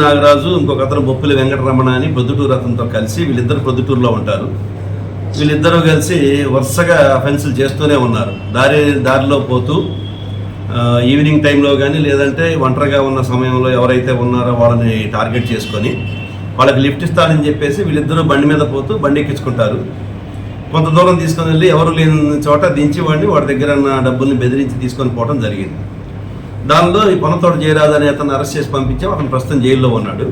నాగరాజు ఇంకొక అతను బొప్పుల వెంకటరమణ అని పొద్దుటూరు అతనితో కలిసి వీళ్ళిద్దరు పొద్దుటూరులో ఉంటారు. వీళ్ళిద్దరూ కలిసి వరుసగా అఫెన్సులు చేస్తూనే ఉన్నారు. దారి దారిలో పోతూ ఈవినింగ్ టైంలో కానీ లేదంటే ఒంటరిగా ఉన్న సమయంలో ఎవరైతే ఉన్నారో వాళ్ళని టార్గెట్ చేసుకొని వాళ్ళకి లిఫ్ట్ ఇస్తానని చెప్పేసి వీళ్ళిద్దరూ బండి మీద పోతూ బండి ఎక్కించుకుంటారు. కొంత దూరం తీసుకొని వెళ్ళి ఎవరు లేని చోట దించి వాడిని వాడి దగ్గర ఉన్న డబ్బుల్ని బెదిరించి తీసుకొని పోవడం జరిగింది. దానిలో ఈ పొనతోడు జయరాజు అనే అతను అరెస్ట్ చేసి పంపించాం అతను ప్రస్తుతం జైల్లో ఉన్నాడు.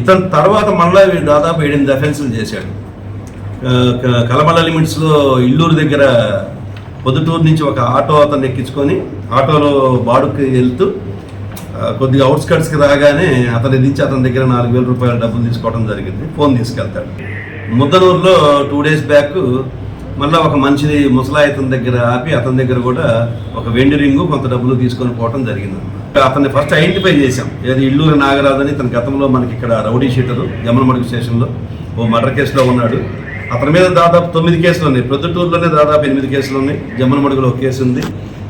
ఇతని తర్వాత మళ్ళీ దాదాపు ఏడెనిమిది అఫెన్సులు చేశాడు. కలమల లిమిట్స్లో ఇల్లూరు దగ్గర పొద్దుటూరు నుంచి ఒక ఆటో అతను ఎక్కించుకొని ఆటోలో బాడుకి వెళ్తూ కొద్దిగా అవుట్స్కట్స్కి రాగానే అతని దించి అతని దగ్గర నాలుగు వేల రూపాయల డబ్బులు తీసుకోవడం జరిగింది. ఫోన్ తీసుకెళ్తాడు. ముద్దనూరులో టూ డేస్ బ్యాక్ మళ్ళీ ఒక మనిషిని ముసలాయితం దగ్గర ఆపి అతని దగ్గర కూడా ఒక వెండి రింగు కొంత డబ్బులు తీసుకొని పోవడం జరిగింది. అతన్ని ఫస్ట్ ఐడెంటిఫై చేశాం. ఏది ఇల్లూరు నాగరాజు అని తన గతంలో మనకి ఇక్కడ రౌడీ షీటరు జమలమడుగు స్టేషన్లో ఓ మర్డర్ కేసులో ఉన్నాడు. అతని మీద దాదాపు తొమ్మిది కేసులు ఉన్నాయి. ప్రొద్దుటూరులోనే దాదాపు ఎనిమిది కేసులు ఉన్నాయి. జమ్మలమడుగులో ఒక కేసు ఉంది.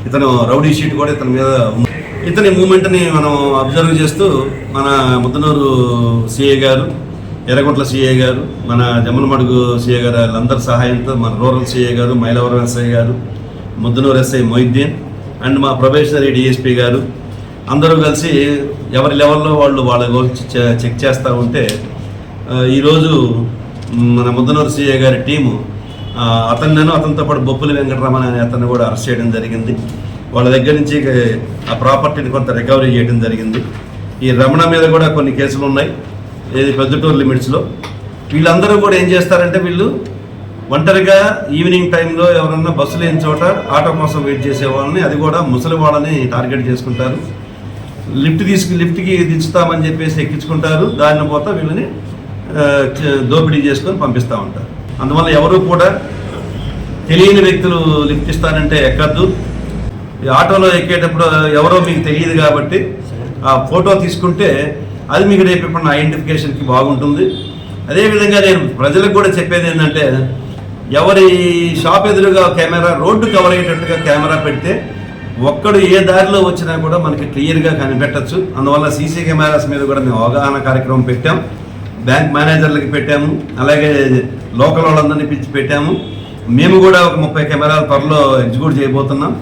ఇతను రౌడీ షీట్ కూడా ఇతని మీద ఉంది. ఇతని మూమెంట్ని మనం అబ్జర్వ్ చేస్తూ మన ముద్దనూరు సిఏ గారు ఎర్రగొట్ల సీఏ గారు మన జమ్మలమడుగు సీఏ గారు వాళ్ళందరి సహాయంతో మన రూరల్ సీఏ గారు మైలవరం ఎస్ఐ గారు ముద్దునూరు ఎస్ఐ మొయిద్దీన్ అండ్ మా ప్రొబేషనరీ డిఎస్పీ గారు. అందరూ కలిసి ఎవరి లెవెల్లో వాళ్ళు వాళ్ళ గురించి చెక్ చేస్తూ ఉంటే ఈరోజు మన ముద్దనూరు సీఏ గారి టీము అతన్ని అతన్నను అతనితో పాటు బొప్పుల వెంకటరమణ అనే అతన్ని కూడా అరెస్ట్ చేయడం జరిగింది. వాళ్ళ దగ్గర నుంచి ఆ ప్రాపర్టీని కొంత రికవరీ చేయడం జరిగింది. ఈ రమణ మీద కూడా కొన్ని కేసులు ఉన్నాయి. ఏది పెద్దటూరు లిమిట్స్లో. వీళ్ళందరూ కూడా ఏం చేస్తారంటే వీళ్ళు ఒంటరిగా ఈవినింగ్ టైంలో ఎవరన్నా బస్సు లేని చోట ఆటో కోసం వెయిట్ చేసే వాళ్ళని అది కూడా ముసలి వాళ్ళని టార్గెట్ చేసుకుంటారు. లిఫ్ట్ తీసుకు లిఫ్ట్కి దించుతామని చెప్పేసి ఎక్కించుకుంటారు. దాని పోతా వీళ్ళని దోపిడీ చేసుకొని పంపిస్తూ ఉంటారు. అందువల్ల ఎవరు కూడా తెలియని వ్యక్తులు లిఫ్ట్ ఇస్తానంటే ఎక్కద్దు. ఆటోలో ఎక్కేటప్పుడు ఎవరో మీకు తెలియదు కాబట్టి ఆ ఫోటో తీసుకుంటే అది మీకు రేపు ఇప్పుడు ఐడెంటిఫికేషన్కి బాగుంటుంది. అదేవిధంగా నేను ప్రజలకు కూడా చెప్పేది ఏంటంటే ఎవరి షాప్ ఎదురుగా కెమెరా రోడ్డు కవర్ అయ్యేటట్టుగా కెమెరా పెడితే ఒక్కడు ఏ దారిలో వచ్చినా కూడా మనకి క్లియర్గా కనిపెట్టచ్చు. అందువల్ల సీసీ కెమెరాస్ మీద కూడా మేము అవగాహన కార్యక్రమం పెట్టాం. బ్యాంక్ మేనేజర్లకి పెట్టాము. అలాగే లోకల్ వాళ్ళందరినీ పిలిచి పెట్టాము. మేము కూడా ఒక ముప్పై కెమెరాల త్వరలో ఎగ్జిక్యూట్ చేయబోతున్నాం.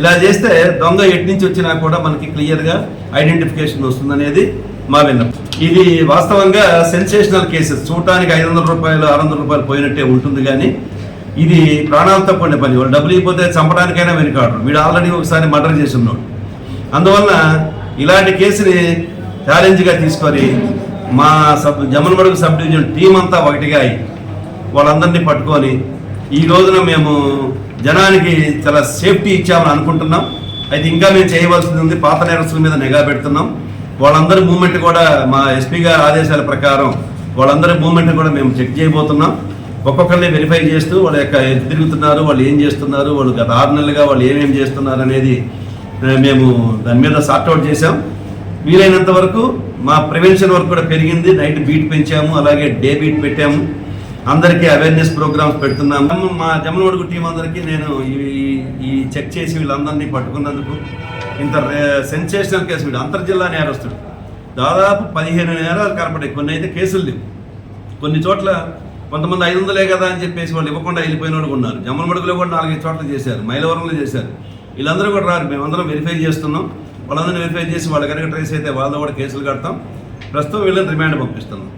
ఇలా చేస్తే దొంగ ఎటు నుంచి వచ్చినా కూడా మనకి క్లియర్గా ఐడెంటిఫికేషన్ వస్తుందనేది మా విన్నపం ఇది వాస్తవంగా సెన్సేషనల్ కేసెస్ చూడటానికి ఐదు వందల రూపాయలు ఆరు వందల రూపాయలు పోయినట్టే ఉంటుంది కానీ ఇది ప్రాణాలతో కూడిన పని. వాళ్ళు డబ్బులు ఇవ్వకపోతే చంపడానికైనా వెనుకాడరు. వీడు ఆల్రెడీ ఒకసారి మర్డర్ చేసి ఉన్నాడు అందువల్ల ఇలాంటి కేసుని ఛాలెంజ్గా తీసుకొని మా sub Jammalamadugu sub division team అంతా ఒకటిగా అయి వాళ్ళందరినీ పట్టుకొని ఈ రోజున మేము జనానికి చాలా సేఫ్టీ ఇచ్చామని అనుకుంటున్నాం. అయితే ఇంకా మేము చేయవలసింది ఉంది. పాత నేరస్తుల మీద నిఘా పెడుతున్నాం. వాళ్ళందరి మూమెంట్ కూడా మా ఎస్పీ గారి ఆదేశాల ప్రకారం వాళ్ళందరి మూమెంట్ కూడా మేము చెక్ చేయబోతున్నాం. ఒక్కొక్కరిని వెరిఫై చేస్తూ వాళ్ళ యొక్క తిరుగుతున్నారు వాళ్ళు ఏం చేస్తున్నారు వాళ్ళు గత ఆరు నెలలుగా వాళ్ళు ఏమేమి చేస్తున్నారు అనేది మేము దాని మీద సార్ట్అవుట్ చేసాం వీలైనంత వరకు మా ప్రివెన్షన్ వర్క్ కూడా పెరిగింది. నైట్ బీట్ పెంచాము అలాగే డే బీట్ పెట్టాము. అందరికీ అవేర్నెస్ ప్రోగ్రామ్స్ పెడుతున్నాము. మా జమలమడుగు టీం అందరికీ నేను ఈ ఈ చెక్ చేసి వీళ్ళందరినీ పట్టుకున్నందుకు ఇంత సెన్సేషనల్ కేసు వీడు. అంతర్జిల్లా నేరస్తుడు దాదాపు పదిహేను నేరాలు కనపడాయి కొన్ని అయితే కేసులు లేవు. కొన్ని చోట్ల కొంతమంది ఐదు వందలే కదా అని చెప్పేసి వాళ్ళు ఇవ్వకుండా వెళ్ళిపోయిన వాళ్ళు ఉన్నారు. జమ్మలమడుగులో కూడా నాలుగైదు చోట్ల చేశారు. మైలవరంలో చేశారు. వీళ్ళందరూ కూడా రారు. మేమందరం వెరిఫై చేస్తున్నాం. వాళ్ళందరినీ వెరిఫై చేసి వాళ్ళ కనుక ట్రేస్ అయితే వాళ్ళ కూడా కేసులు కడతాం. ప్రస్తుతం వీళ్ళని రిమాండ్ పంపిస్తున్నాం.